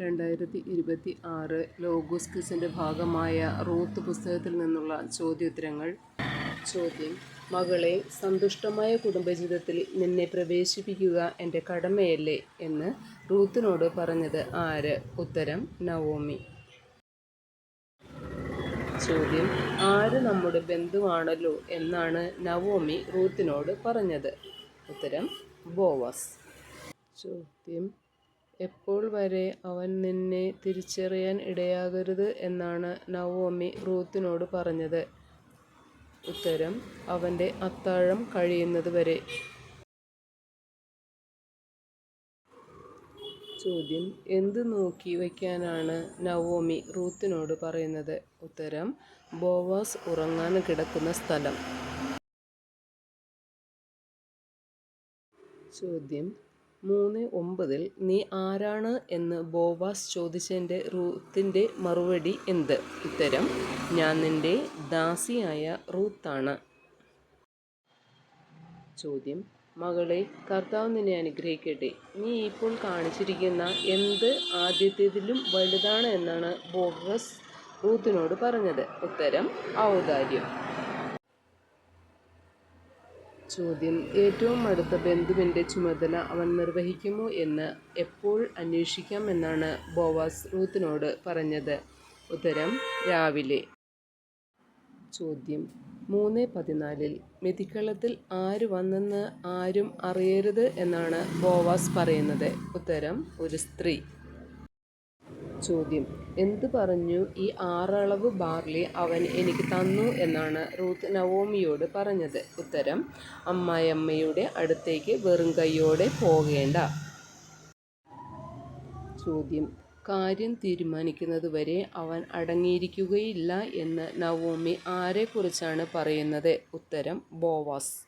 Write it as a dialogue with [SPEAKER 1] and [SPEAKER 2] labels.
[SPEAKER 1] രണ്ടായിരത്തി ഇരുപത്തി ആറ് ലോഗോസ് ക്വിസിന്റെ ഭാഗമായ റൂത്ത് പുസ്തകത്തിൽ നിന്നുള്ള ചോദ്യോത്തരങ്ങൾ. ചോദ്യം. മകളെ സന്തുഷ്ടമായ കുടുംബജീവിതത്തിൽ നിന്നെ പ്രവേശിപ്പിക്കുക എന്റെ കടമയല്ലേ എന്ന് റൂത്തിനോട് പറഞ്ഞത് ആര്? ഉത്തരം നവോമി. ചോദ്യം. ആര് നമ്മുടെ ബന്ധുവാണല്ലോ എന്നാണ് നവോമി റൂത്തിനോട് പറഞ്ഞത്. ഉത്തരം ബോവസ്. ചോദ്യം. എപ്പോൾ വരെ അവൻ നിന്നെ തിരിച്ചറിയാൻ ഇടയാകരുത് എന്നാണ് നവോമി റൂത്തിനോട് പറഞ്ഞത്. ഉത്തരം അവന്റെ അത്താഴം കഴിയുന്നത് വരെ. ചോദ്യം എന്ത് നോക്കി വയ്ക്കാനാണ് നവോമി റൂത്തിനോട് പറയുന്നത്? ഉത്തരം ബോവാസ് ഉറങ്ങാൻ കിടക്കുന്ന സ്ഥലം. ചോദ്യം മൂന്ന് ഒമ്പതിൽ നീ ആരാണ് എന്ന് ബോവാസ് ചോദിച്ചതിന്റെ റൂത്തിന്റെ മറുപടി എന്ത്? ഉത്തരം ഞാൻ നിന്റെ ദാസിയായ റൂത്താണ്. ചോദ്യം മകളെ കർത്താവ് നിന്നെ അനുഗ്രഹിക്കട്ടെ. നീ ഇപ്പോൾ കാണിച്ചിരിക്കുന്ന എന്ത് ആദ്യത്തേതിലും വലുതാണ് എന്നാണ് ബോവസ് റൂത്തിനോട് പറഞ്ഞത്. ഉത്തരം ഔദാര്യം. ചോദ്യം. ഏറ്റവും അടുത്ത ബന്ധുവിന്റെ ചുമതല അവൻ നിർവഹിക്കുമോ എന്ന് എപ്പോൾ അന്വേഷിക്കാമെന്നാണ് ബോവാസ് റൂത്തിനോട് പറഞ്ഞത്. ഉത്തരം രാവിലെ. ചോദ്യം. മൂന്ന് പതിനാലിൽ മെതിക്കളത്തിൽ ആര് വന്നെന്ന് ആരും അറിയരുത് എന്നാണ് ബോവാസ് പറയുന്നത്. ഉത്തരം ഒരു സ്ത്രീ. ചോദ്യം. എന്ത് പറഞ്ഞു? ഈ ആറളവ് ബാർലി അവൻ എനിക്ക് തന്നു എന്നാണ് റൂത്ത് നവോമിയോട് പറഞ്ഞത്. ഉത്തരം അമ്മായിയമ്മയുടെ അടുത്തേക്ക് വെറും കൈയോടെ പോകേണ്ട. ചോദ്യം കാര്യം തീരുമാനിക്കുന്നത് വരെ അവൻ അടങ്ങിയിരിക്കുകയില്ല എന്ന് നവോമി ആരെക്കുറിച്ചാണ് പറയുന്നത്? ഉത്തരം ബോവാസ്.